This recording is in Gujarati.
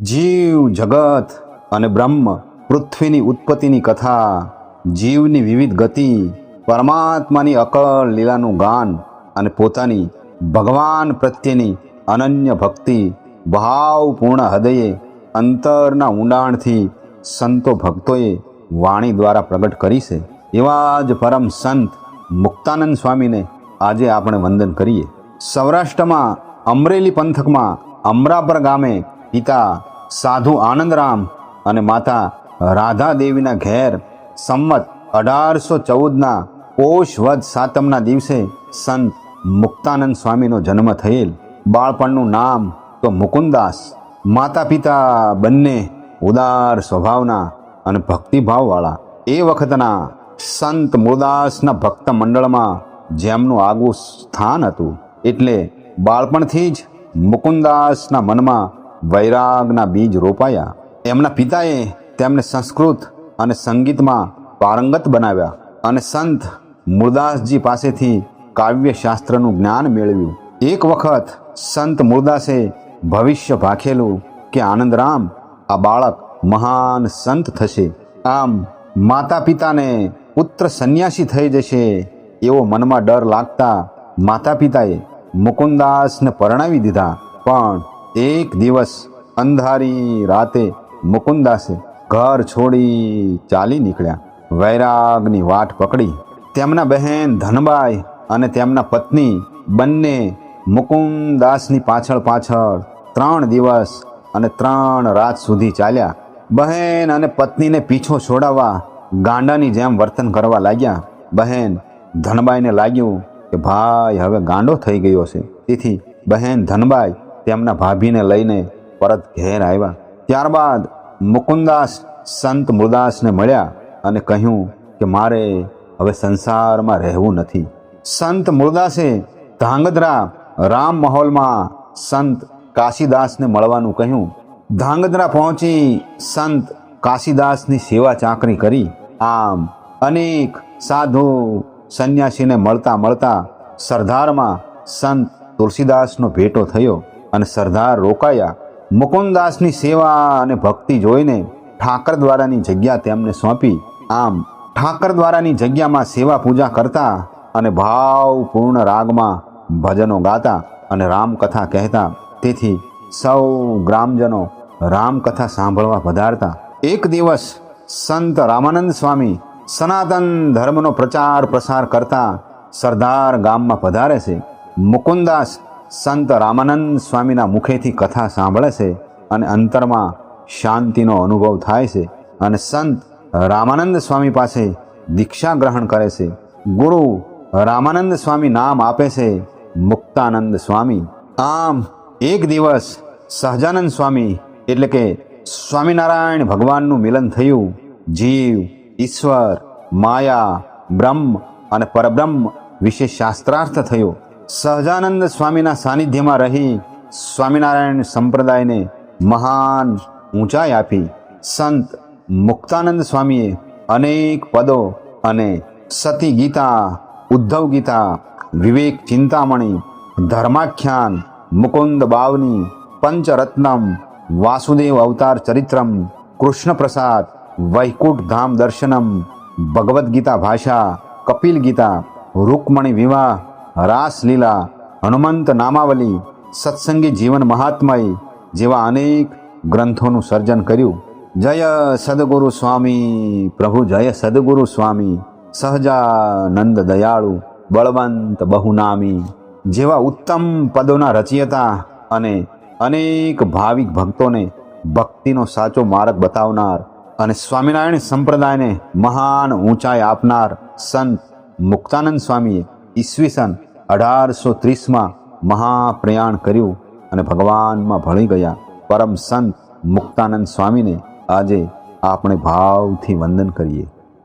જીવ, જગત અને બ્રહ્મ પૃથ્વીની ઉત્પત્તિની કથા, જીવની વિવિધ ગતિ, પરમાત્માની અકળ લીલાનું ગાન અને પોતાની ભગવાન પ્રત્યેની અનન્ય ભક્તિ ભાવપૂર્ણ હૃદયે અંતરના ઊંડાણથી સંતો ભક્તોએ વાણી દ્વારા પ્રગટ કરી છે. એવા જ પરમ સંત મુક્તાનંદ સ્વામીને આજે આપણે વંદન કરીએ. સૌરાષ્ટ્રમાં અમરેલી પંથકમાં અમરાપર ગામે પિતા સાધુ આનંદરામ અને માતા રાધા દેવીના ઘેર સંમત અઢારસો ચૌદના પોષવદ સાતમના દિવસે સંત મુક્તાનંદ સ્વામીનો જન્મ થયેલ. બાળપણનું નામ તો મુકુંદાસ. માતા પિતા બંને ઉદાર સ્વભાવના અને ભક્તિભાવવાળા. એ વખતના સંત મુરદાસના ભક્ત મંડળમાં જેમનું આગવું સ્થાન હતું. એટલે બાળપણથી જ મુકુંદાસના મનમાં વૈરાગના બીજ રોપાયા. એમના પિતાએ તેમને સંસ્કૃત અને સંગીતમાં પારંગત બનાવ્યા અને સંત મુરદાસજી પાસેથી કાવ્યશાસ્ત્રનું જ્ઞાન મેળવ્યું. એક વખત સંત મુરદાસે ભવિષ્ય ભાખેલું કે આનંદરામ આ બાળક મહાન સંત થશે. આમ માતા પિતાને પુત્ર સંન્યાસી થઈ જશે એવો મનમાં ડર લાગતા માતા પિતાએ મુકુંદાસને પરણાવી દીધા. પણ એક દિવસ અંધારી રાતે મુકુંદાસે ઘર છોડી ચાલી નીકળ્યા. વૈરાગની વાટ પકડી. તેમના બહેન ધનબાઈ અને તેમના પત્ની બંને મુકુંદાસની પાછળ પાછળ ત્રણ દિવસ અને ત્રણ રાત સુધી ચાલ્યા. બહેન અને પત્નીને પીછો છોડાવવા ગાંડાની જેમ વર્તન કરવા લાગ્યા. બહેન ધનબાઈને લાગ્યું કે ભાઈ, હવે ગાંડો થઈ ગયો છે. તેથી બહેન ધનબાઈ તેમના ભાભીને લઈને પરત ઘેર આવ્યા. ત્યારબાદ મુકુંદાસ સંત મુરદાસને મળ્યા અને કહ્યું કે મારે હવે સંસારમાં રહેવું નથી. સંત મુરદાસે ધાંગધ્રા રામ મહોલમાં સંત કાશીદાસને મળવાનું કહ્યું. ધાંગધ્રા પહોંચી સંત કાશીદાસની સેવા ચાકરી કરી. આમ અનેક સાધુ સંન્યાસીને મળતા મળતા સરદારમાં સંત તુલસીદાસનો ભેટો થયો. અને સરદાર રોકાયા. મુકુંદાસની સેવા અને ભક્તિ જોઈને ઠાકર દ્વારાની જગ્યા તેમને સોંપી. આમ ઠાકર દ્વારાની જગ્યામાં સેવા પૂજા કરતા અને ભાવપૂર્ણ રાગમાં ભજનો ગાતા અને રામકથા કહેતા. તેથી સૌ ગ્રામજનો રામકથા સાંભળવા પધારતા. એક દિવસ સંત રામાનંદ સ્વામી સનાતન ધર્મનો પ્રચાર પ્રસાર કરતા સરદાર ગામમાં પધારે છે. મુકુંદાસ સંત રામાનંદ સ્વામીના મુખેથી કથા સાંભળે છે અને અંતરમાં શાંતિનો અનુભવ થાય છે અને સંત રામાનંદ સ્વામી પાસે દીક્ષા ગ્રહણ કરે છે. ગુરુ રામાનંદ સ્વામી નામ આપે છે મુક્તાનંદ સ્વામી. આમ એક દિવસ સહજાનંદ સ્વામી એટલે કે સ્વામિનારાયણ ભગવાનનું મિલન થયું. જીવ, ઈશ્વર, માયા, બ્રહ્મ અને પરબ્રહ્મ વિશે શાસ્ત્રાર્થ થયો. સહજાનંદ સ્વામીના સાનિધ્યમાં રહી સ્વામિનારાયણ સંપ્રદાયને મહાન ઊંચાઈ આપી સંત મુક્તાનંદ સ્વામીએ અનેક પદો અને સતી ગીતા, ઉદ્ધવ ગીતા, વિવેક ચિંતામણી, ધર્માખ્યાન, મુકુંદ બાવની, પંચરત્નમ, વાસુદેવ અવતાર ચરિત્રમ કૃષ્ણ પ્રસાદ વૈકુંઠ ધામ દર્શનમ, ભગવદ્ ગીતા ભાષા, કપિલ ગીતા, રૂકમણી વિવાહ રાસલીલા હનુમંત, નામાવલી, સત્સંગી જીવન મહાત્મય જેવા અનેક ગ્રંથોનું સર્જન કર્યું. જય સદગુરુ સ્વામી, પ્રભુ જય સદગુરુ સ્વામી, સહજાનંદ દયાળુ, બળવંત બહુનામી જેવા ઉત્તમ પદોના રચયતા અને અનેક ભાવિક ભક્તોને ભક્તિનો સાચો માર્ગ બતાવનાર અને સ્વામિનારાયણ સંપ્રદાયને મહાન ઊંચાઈ આપનાર સંત મુક્તાનંદ સ્વામીએ ઈસવીસન અઢારસો ત્રીસમાં મહાપ્રયાણ કર્યું અને ભગવાનમાં ભળી ગયા. પરમ સંત મુક્તાનંદ સ્વામીને આજે આપણે ભાવથી વંદન કરીએ.